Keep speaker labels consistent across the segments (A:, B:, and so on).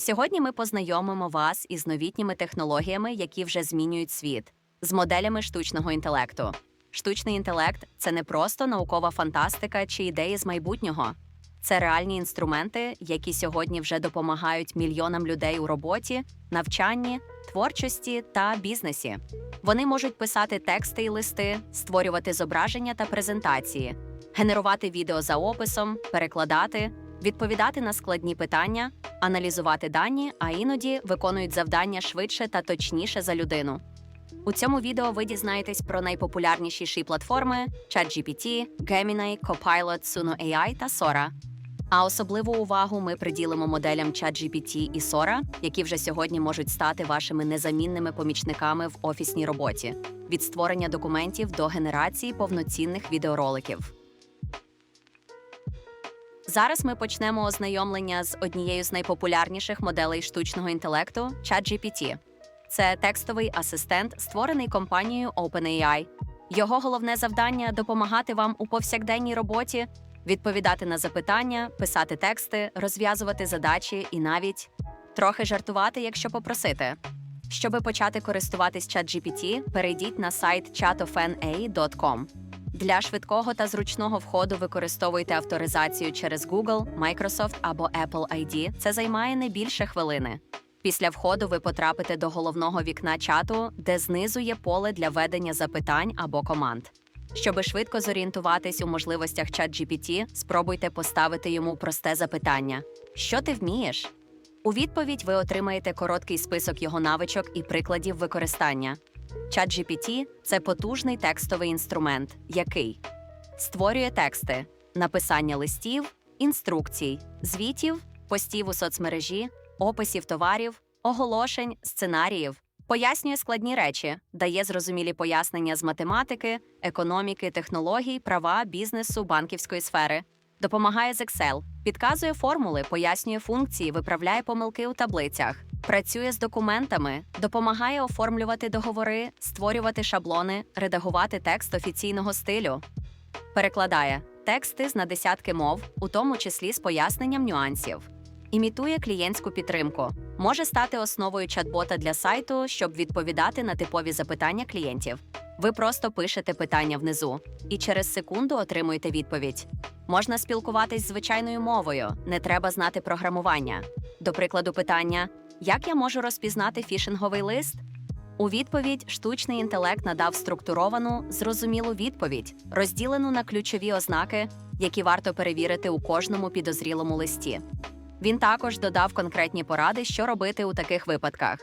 A: Сьогодні ми познайомимо вас із новітніми технологіями, які вже змінюють світ, з моделями штучного інтелекту. Штучний інтелект це не просто наукова фантастика чи ідеї з майбутнього. Це реальні інструменти, які сьогодні вже допомагають мільйонам людей у роботі, навчанні, творчості та бізнесі. Вони можуть писати тексти і листи, створювати зображення та презентації, генерувати відео за описом, перекладати, відповідати на складні питання, аналізувати дані, а іноді виконують завдання швидше та точніше за людину. У цьому відео ви дізнаєтесь про найпопулярніші платформи ChatGPT, Gemini, Copilot, Suno AI та Sora. А особливу увагу ми приділимо моделям ChatGPT і Sora, які вже сьогодні можуть стати вашими незамінними помічниками в офісній роботі від створення документів до генерації повноцінних відеороликів. Зараз ми почнемо ознайомлення з однією з найпопулярніших моделей штучного інтелекту ChatGPT. Це текстовий асистент, створений компанією OpenAI. Його головне завдання допомагати вам у повсякденній роботі, відповідати на запитання, писати тексти, розв'язувати задачі і навіть трохи жартувати, якщо попросити. Щоби почати користуватись ChatGPT, перейдіть на сайт chatofna.com. Для швидкого та зручного входу використовуйте авторизацію через Google, Microsoft або Apple ID. Це займає не більше хвилини. Після входу ви потрапите до головного вікна чату, де знизу є поле для ведення запитань або команд. Щоби швидко зорієнтуватись у можливостях ChatGPT, спробуйте поставити йому просте запитання: Що ти вмієш? У відповідь ви отримаєте короткий список його навичок і прикладів використання. ChatGPT – це потужний текстовий інструмент, який створює тексти, написання листів, інструкцій, звітів, постів у соцмережі, описів товарів, оголошень, сценаріїв, пояснює складні речі, дає зрозумілі пояснення з математики, економіки, технологій, права, бізнесу, банківської сфери, допомагає з Excel, підказує формули, пояснює функції, виправляє помилки у таблицях. Працює з документами, допомагає оформлювати договори, створювати шаблони, редагувати текст офіційного стилю. Перекладає тексти з на десятки мов, у тому числі з поясненням нюансів. Імітує клієнтську підтримку, може стати основою чат-бота для сайту, щоб відповідати на типові запитання клієнтів. Ви просто пишете питання внизу і через секунду отримуєте відповідь. Можна спілкуватись звичайною мовою, не треба знати програмування. До прикладу, питання: як я можу розпізнати фішинговий лист? У відповідь штучний інтелект надав структуровану, зрозумілу відповідь, розділену на ключові ознаки, які варто перевірити у кожному підозрілому листі. Він також додав конкретні поради, що робити у таких випадках: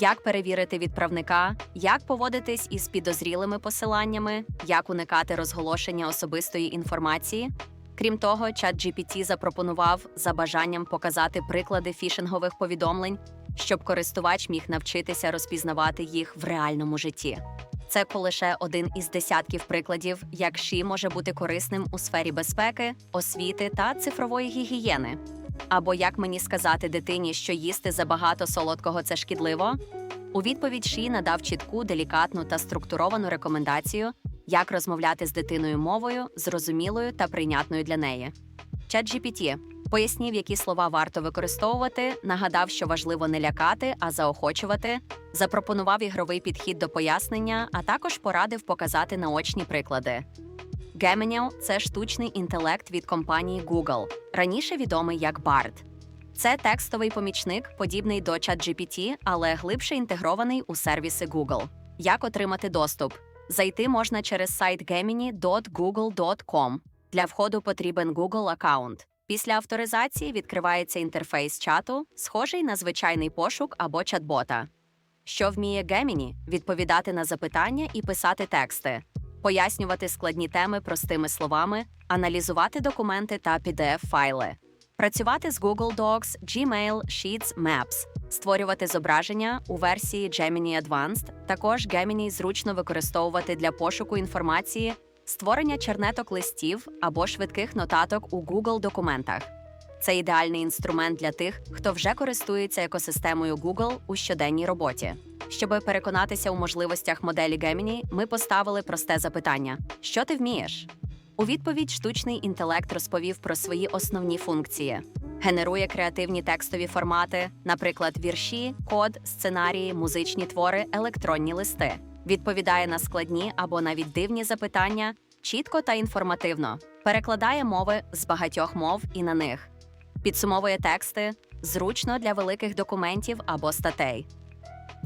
A: як перевірити відправника, як поводитись із підозрілими посиланнями, як уникати розголошення особистої інформації. Крім того, ChatGPT запропонував за бажанням показати приклади фішингових повідомлень, щоб користувач міг навчитися розпізнавати їх в реальному житті. Це лише один із десятків прикладів, як ШІ може бути корисним у сфері безпеки, освіти та цифрової гігієни. Або як мені сказати дитині, що їсти забагато солодкого це шкідливо? У відповідь Ші надав чітку, делікатну та структуровану рекомендацію, як розмовляти з дитиною мовою, зрозумілою та прийнятною для неї. ChatGPT пояснів, які слова варто використовувати, нагадав, що важливо не лякати, а заохочувати, запропонував ігровий підхід до пояснення, а також порадив показати наочні приклади. Gemini – це штучний інтелект від компанії Google, раніше відомий як BARD. Це текстовий помічник, подібний до ChatGPT, але глибше інтегрований у сервіси Google. Як отримати доступ? Зайти можна через сайт gemini.google.com. Для входу потрібен Google аккаунт. Після авторизації відкривається інтерфейс чату, схожий на звичайний пошук або чат-бота. Що вміє Gemini? Відповідати на запитання і писати тексти, пояснювати складні теми простими словами, аналізувати документи та PDF-файли, працювати з Google Docs, Gmail, Sheets, Maps, створювати зображення у версії Gemini Advanced, також Gemini зручно використовувати для пошуку інформації, створення чернеток листів або швидких нотаток у Google документах. Це ідеальний інструмент для тих, хто вже користується екосистемою Google у щоденній роботі. Щоб переконатися у можливостях моделі Gemini, ми поставили просте запитання: що ти вмієш? У відповідь штучний інтелект розповів про свої основні функції: генерує креативні текстові формати, наприклад, вірші, код, сценарії, музичні твори, електронні листи, відповідає на складні або навіть дивні запитання чітко та інформативно, перекладає мови з багатьох мов і на них, підсумовує тексти зручно для великих документів або статей.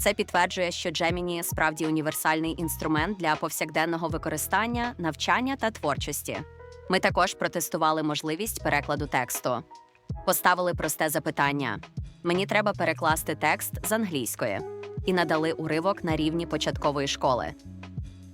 A: Це підтверджує, що Gemini справді універсальний інструмент для повсякденного використання, навчання та творчості. Ми також протестували можливість перекладу тексту. Поставили просте запитання: мені треба перекласти текст з англійської і надали уривок на рівні початкової школи.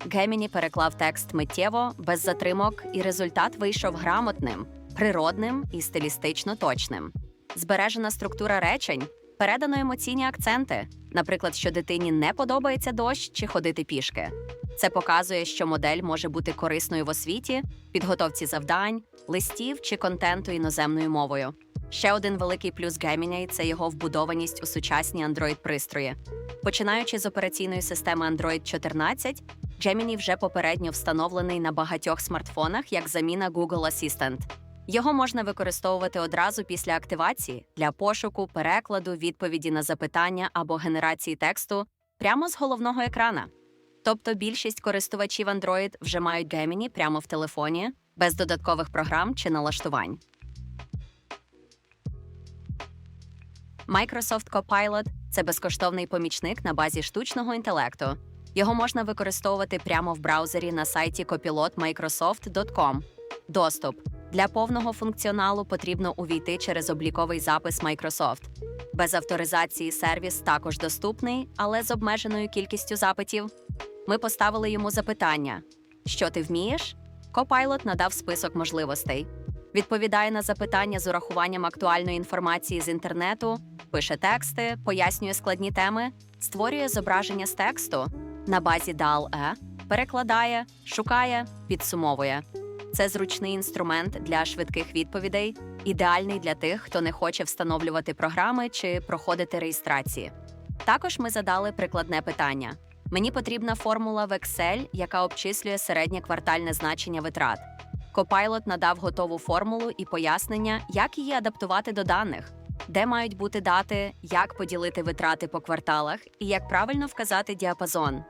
A: Gemini переклав текст миттєво, без затримок, і результат вийшов грамотним, природним і стилістично точним. Збережена структура речень, передано емоційні акценти, наприклад, що дитині не подобається дощ чи ходити пішки. Це показує, що модель може бути корисною в освіті, підготовці завдань, листів чи контенту іноземною мовою. Ще один великий плюс Gemini – це його вбудованість у сучасні Android-пристрої. Починаючи з операційної системи Android 14, Gemini вже попередньо встановлений на багатьох смартфонах як заміна Google Assistant. Його можна використовувати одразу після активації для пошуку, перекладу, відповіді на запитання або генерації тексту прямо з головного екрана. Тобто більшість користувачів Android вже мають Gemini прямо в телефоні, без додаткових програм чи налаштувань. Microsoft Copilot – це безкоштовний помічник на базі штучного інтелекту. Його можна використовувати прямо в браузері на сайті copilotmicrosoft.com. Доступ для повного функціоналу потрібно увійти через обліковий запис Microsoft. Без авторизації сервіс також доступний, але з обмеженою кількістю запитів. Ми поставили йому запитання: що ти вмієш? Copilot надав список можливостей. Відповідає на запитання з урахуванням актуальної інформації з інтернету, пише тексти, пояснює складні теми, створює зображення з тексту на базі DAL-E, перекладає, шукає, підсумовує. Це зручний інструмент для швидких відповідей, ідеальний для тих, хто не хоче встановлювати програми чи проходити реєстрації. Також ми задали прикладне питання: мені потрібна формула в Excel, яка обчислює середнє квартальне значення витрат. Copilot надав готову формулу і пояснення, як її адаптувати до даних, де мають бути дати, як поділити витрати по кварталах і як правильно вказати діапазон.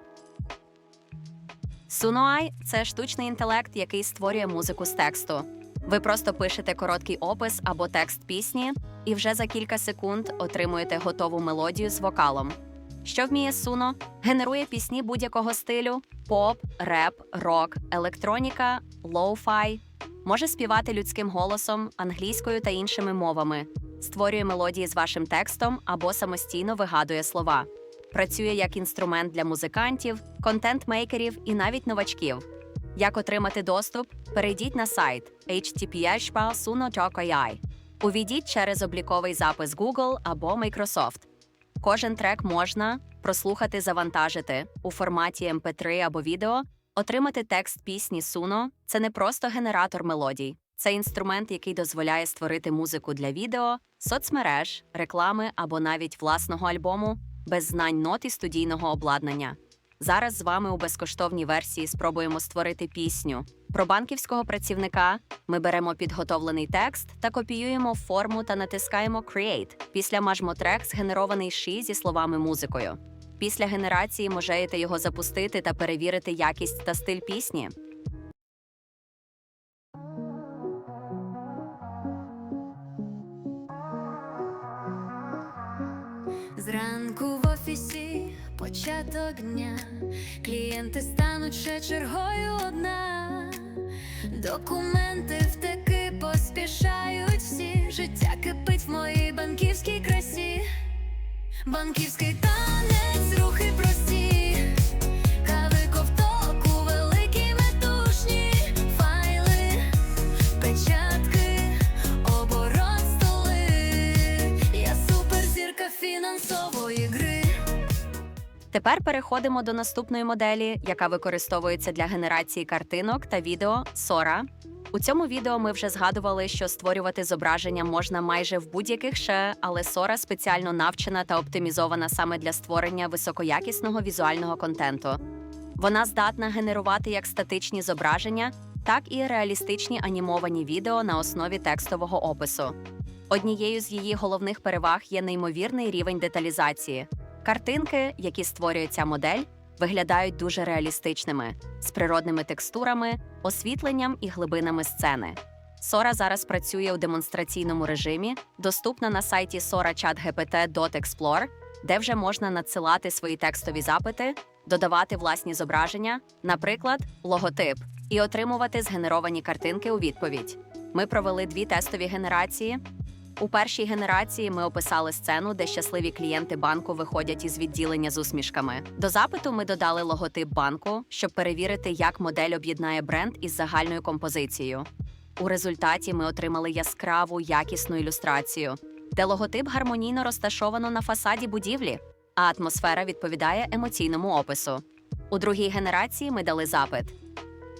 A: Sunoai – це штучний інтелект, який створює музику з тексту. Ви просто пишете короткий опис або текст пісні, і вже за кілька секунд отримуєте готову мелодію з вокалом. Що вміє Suno? Генерує пісні будь-якого стилю: поп, реп, рок, електроніка, лоу-фай. Може співати людським голосом, англійською та іншими мовами, створює мелодії з вашим текстом або самостійно вигадує слова. Працює як інструмент для музикантів, контент-мейкерів і навіть новачків. Як отримати доступ? Перейдіть на сайт https Увійдіть через обліковий запис Google або Microsoft. Кожен трек можна прослухати, завантажити у форматі MP3 або відео, отримати текст пісні Suno – це не просто генератор мелодій, це інструмент, який дозволяє створити музику для відео, соцмереж, реклами або навіть власного альбому без знань нот і студійного обладнання. Зараз з вами у безкоштовній версії спробуємо створити пісню. Про банківського працівника ми беремо підготовлений текст та копіюємо форму та натискаємо Create. Після мажмо трек згенерований ші зі словами музикою. Після генерації можете його запустити та перевірити якість та стиль пісні.
B: Початок дня, клієнти стануть ще чергою одна, документи втеки поспішають всі, життя кипить в моїй банківській красі, банківський танець,
A: Тепер переходимо до наступної моделі, яка використовується для генерації картинок та відео Sora. У цьому відео ми вже згадували, що створювати зображення можна майже в будь-яких ще, але Sora спеціально навчена та оптимізована саме для створення високоякісного візуального контенту. Вона здатна генерувати як статичні зображення, так і реалістичні анімовані відео на основі текстового опису. Однією з її головних переваг є неймовірний рівень деталізації. Картинки, які створює ця модель, виглядають дуже реалістичними, з природними текстурами, освітленням і глибинами сцени. Sora зараз працює у демонстраційному режимі, доступна на сайті sora.chat.gpt.explore, де вже можна надсилати свої текстові запити, додавати власні зображення, наприклад, логотип, і отримувати згенеровані картинки у відповідь. Ми провели дві тестові генерації. У першій генерації ми описали сцену, де щасливі клієнти банку виходять із відділення з усмішками. До запиту ми додали логотип банку, щоб перевірити, як модель об'єднає бренд із загальною композицією. У результаті ми отримали яскраву, якісну ілюстрацію, де логотип гармонійно розташовано на фасаді будівлі, а атмосфера відповідає емоційному опису. У другій генерації ми дали запит.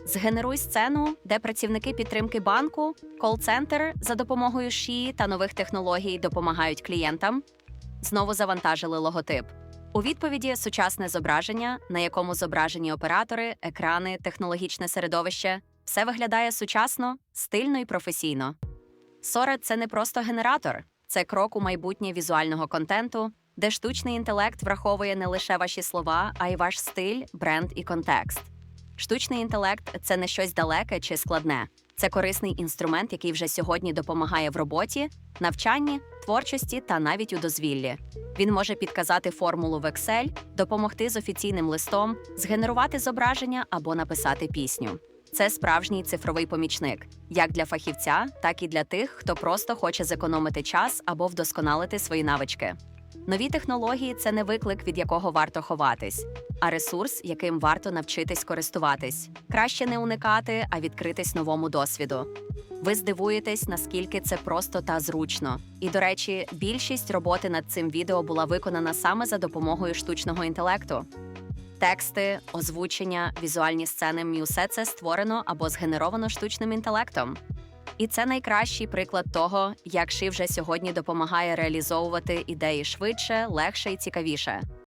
A: Згенеруй сцену, де працівники підтримки банку, кол-центр за допомогою ШІ та нових технологій допомагають клієнтам. Знову завантажили логотип. У відповіді сучасне зображення, на якому зображені оператори, екрани, технологічне середовище. Все виглядає сучасно, стильно і професійно. Sora – це не просто генератор, це крок у майбутнє візуального контенту, де штучний інтелект враховує не лише ваші слова, а й ваш стиль, бренд і контекст. Штучний інтелект це не щось далеке чи складне. Це корисний інструмент, який вже сьогодні допомагає в роботі, навчанні, творчості та навіть у дозвіллі. Він може підказати формулу в Excel, допомогти з офіційним листом, згенерувати зображення або написати пісню. Це справжній цифровий помічник, як для фахівця, так і для тих, хто просто хоче зекономити час або вдосконалити свої навички. Нові технології це не виклик, від якого варто ховатись, а ресурс, яким варто навчитись користуватись. Краще не уникати, а відкритись новому досвіду. Ви здивуєтесь, наскільки це просто та зручно. І, до речі, більшість роботи над цим відео була виконана саме за допомогою штучного інтелекту. Тексти, озвучення, візуальні сцени усе це створено або згенеровано штучним інтелектом. І це найкращий приклад того, як Ши вже сьогодні допомагає реалізовувати ідеї швидше, легше і цікавіше.